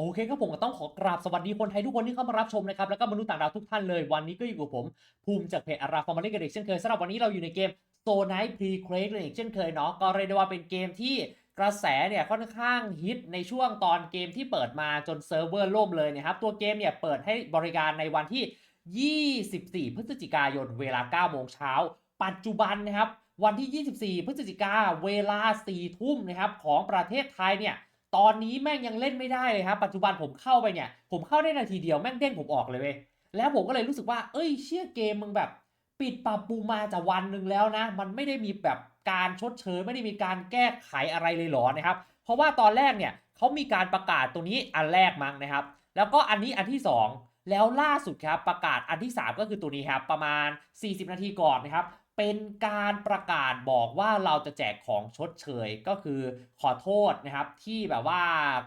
โอเคครับผมก็ต้องขอกราบสวัสดีคนไทยทุกคนที่เข้ามารับชมนะครับ แล้วก็มนุษย์ต่างดาวทุกท่านเลยวันนี้ก็อยู่กับผม ภูมิจากเพจอาราฟอร์มาเล่กันเด็กเช่นเคยสำหรับวันนี้เราอยู่ในเกมโซน i ์พรีเครกเลยเช่นเคยเนาะก็เรียกได้ว่าเป็นเกมที่กระแสเนี่ยค่อนข้างฮิตในช่วงตอนเกมที่เปิดมาจนเซิร์ฟเวอร์ล่มเลยนะครับ ตัวเกมเนี่ยเปิดให้บริการในวันที่ 24 พฤศจิกายนเวลา 9 โมงเช้า ปัจจุบันนะครับ วันที่ 24 พฤศจิกาเวลา 4 ทุ่มนะครับของประเทศไทยเนี่ย ตอนนี้แม่งยังเล่นไม่ได้เลยครับ ปัจจุบันผมเข้าไปเนี่ย ผมเข้าได้นาทีเดียวแม่งเด้งผมออกเลยเว้ย แล้วผมก็เลยรู้สึกว่า เอ้ยเชี่ยเกมมึงแบบ ปิดปรับปรุงมาจากวันหนึ่งแล้วนะ มันไม่ได้มีแบบการชดเชยไม่ได้มีการแก้ไขอะไรเลยหรอนะครับ เพราะว่าตอนแรกเนี่ยเขามีการประกาศตัวนี้อันแรกมั้งนะครับ แล้วก็อันนี้อันที่ 2 แล้วล่าสุดครับประกาศอันที่ 3 ก็คือตัวนี้ครับประมาณ 40 นาทีก่อนนะครับ เป็นการประกาศบอกว่าเราจะแจกของชดเชยก็คือขอโทษนะครับ ที่แบบว่า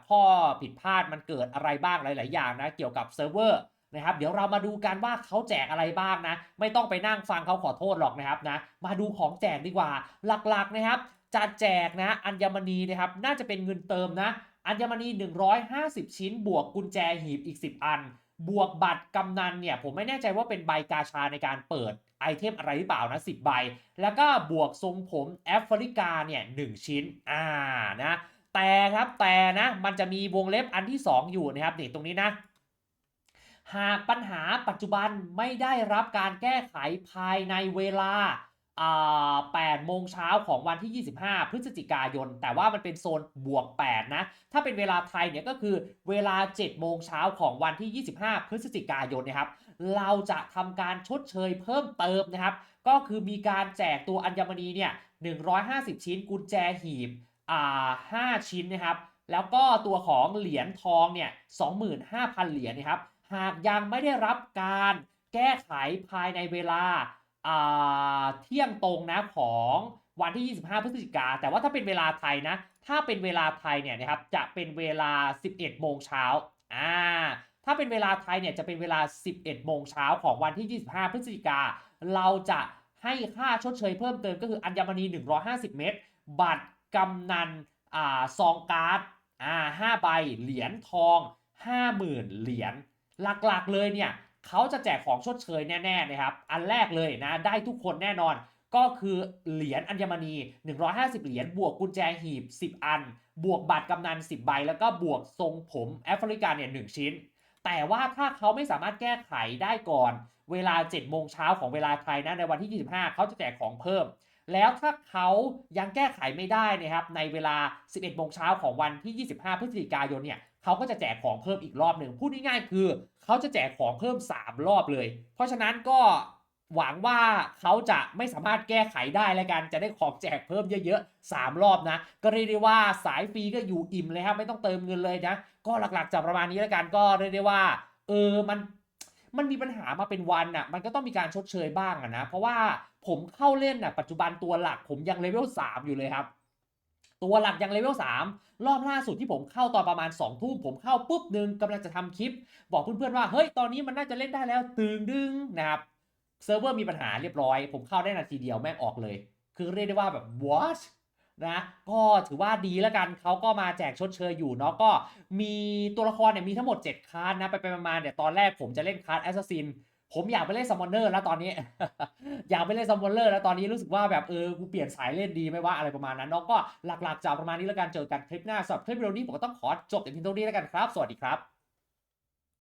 ข้อผิดพลาดมันเกิดอะไรบ้างหลาย ๆ อย่างนะ เกี่ยวกับเซิร์ฟเวอร์นะครับเดี๋ยวเรามาดูกันว่าเขาแจกอะไรบ้างนะ ไม่ต้องไปนั่งฟังเขาขอโทษหรอกนะครับนะมาดูของแจกดีกว่าหลัก ๆ นะครับจะแจกนะอัญมณีนะครับน่าจะเป็นเงินเติมนะ อัญมณี 150 ชิ้น บวกกุญแจหีบอีก 10 อัน บวกบัตรกำนันเนี่ย ผมไม่แน่ใจว่าเป็นใบกาชาในการเปิดไอเทมอะไรหรือเปล่านะ 10 ใบ แล้วก็บวกทรงผมแอฟริกาเนี่ย 1 ชิ้น อ่านะ แต่ครับแต่นะ มันจะมีวงเล็บอันที่ 2 อยู่นะครับนี่ตรงนี้นะ หากปัญหาปัจจุบันไม่ได้รับการแก้ไขภายในเวลาอ่า 8 โมงเช้าของวันที่ 25 พฤศจิกายน แต่ว่ามันเป็นโซนบวก 8 นะ ถ้าเป็นเวลาไทยเนี่ยก็คือเวลา 7 โมงเช้าของวันที่ 25 พฤศจิกายนนะครับ เราจะทำการชดเชยเพิ่มเติมนะครับ ก็คือมีการแจกตัวอัญมณีเนี่ย 150 ชิ้น กุญแจหีบ อ่า 5 ชิ้นนะครับ แล้วก็ตัวของเหรียญทองเนี่ย 25,000 เหรียญนะครับ หากยังไม่ได้รับการแก้ไขภายในเวลาอ่า เที่ยงตรงนะของวันที่ 25 พฤศจิกา แต่ว่าถ้าเป็นเวลาไทยนะ ถ้าเป็นเวลาไทยเนี่ยนะครับจะเป็นเวลา 11 โมงเช้าอ่าถ้าเป็นเวลาไทยเนี่ยจะเป็นเวลา 11 โมงเช้าของวันที่ 25 พฤศจิกา เราจะให้ค่าชดเชยเพิ่มเติมก็คืออัญมณี 150 เม็ดบัตรกำนันอ่าซองการ์ดอ่าห้าใบเหรียญทอง 50,000 เหรียญหลักๆเลยเนี่ย เขาจะแจกของชดเชยแน่ๆนะครับ อันแรกเลยนะ ได้ทุกคนแน่นอน ก็คือเหรียญอัญมณี 150 เหรียญ บวกกุญแจหีบ 10 อัน บวกบัตรกำนัน 10 ใบ แล้วก็บวกทรงผมแอฟริกาเนี่ย1ชิ้น แต่ว่าถ้าเขาไม่สามารถแก้ไขได้ก่อน เวลา 7 โมงเช้าของเวลาไทยนะ ในวันที่ 25 เขาจะแจกของเพิ่ม แล้วถ้าเขายังแก้ไขไม่ได้นะครับ ในเวลา 11 โมงเช้าของวันที่ 25 พฤศจิกายนเนี่ย เขาก็จะแจกของเพิ่มอีกรอบหนึ่งพูดง่ายๆคือ เขาจะแจกของเพิ่ม 3 รอบเลย เพราะฉะนั้นก็หวังว่าเขาจะไม่สามารถแก้ไขได้แล้วกันจะได้ของแจกเพิ่มเยอะๆ 3 รอบนะ ก็เรียกได้ว่าสายฟรีก็อยู่อิ่มเลยครับไม่ต้องเติมเงินเลยนะ ก็หลักๆจะประมาณนี้แล้วกันก็เรียกได้ว่า เออมันมันมีปัญหามาเป็นวันน่ะ มันก็ต้องมีการชดเชยบ้างอะนะ เพราะว่าผมเข้าเล่นน่ะ ปัจจุบันตัวหลักผมยังเลเวล3อยู่เลยครับ ตัวหลักยังเลเวล3รอบล่าสุดที่ผมเข้าตอนประมาณ2ทุ่มผมเข้าปุ๊บหนึ่งกำลังจะทำคลิป บอกเพื่อนๆว่าเฮ้ยตอนนี้มันน่าจะเล่นได้แล้วตึงดึงนะครับเซิร์ฟเวอร์มีปัญหาเรียบร้อย ผมเข้าได้นาทีเดียวแม่งออกเลย คือเรียกได้ว่าแบบ what นะก็ถือว่าดีแล้วกันเขาก็มาแจกชดเชยอยู่เนาะก็มีตัวละครเนี่ยมีทั้งหมด 7 คาร์ดนะ ไปไปมาเนี่ยตอนแรกผมจะเล่นคาร์ดแอสซัสซิน ผมอยากไปเล่นซัมมอนเนอร์แล้วตอนนี้ อยากไปเล่นซัมมอนเนอร์แล้วตอนนี้รู้สึกว่าแบบเออกูเปลี่ยนสายเล่นดีไหมว่าอะไรประมาณนั้นเนาะก็หลักๆจะประมาณนี้แล้วกันเจอกันคลิปหน้าสำหรับคลิปวิดีโอนี้ผมก็ต้องขอจบแต่เพียงเท่านี้แล้วกันครับ สวัสดีครับ